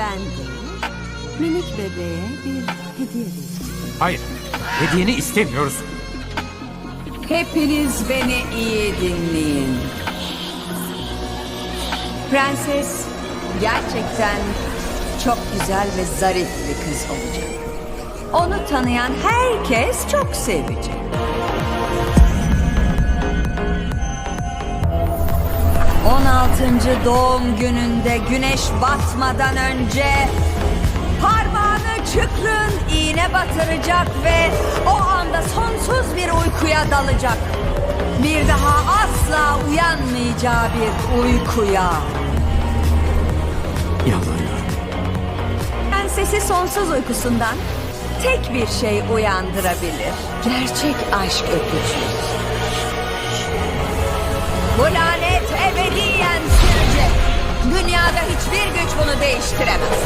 Ben de minik bebeğe bir hediye vereceğim. Hayır, hediyeni istemiyoruz. Hepiniz beni iyi dinleyin. Prenses gerçekten çok güzel ve zarif bir kız olacak. Onu tanıyan herkes çok sevecek. On altıncı doğum gününde güneş batmadan önce parmağını çıkrın iğne batıracak ve o anda sonsuz bir uykuya dalacak. Bir daha asla uyanmayacağı bir uykuya. Yalvarıyorum. Prensesi sonsuz uykusundan tek bir şey uyandırabilir. Gerçek aşk öpücüğü. Bu lanet hiçbir güç bunu değiştiremez.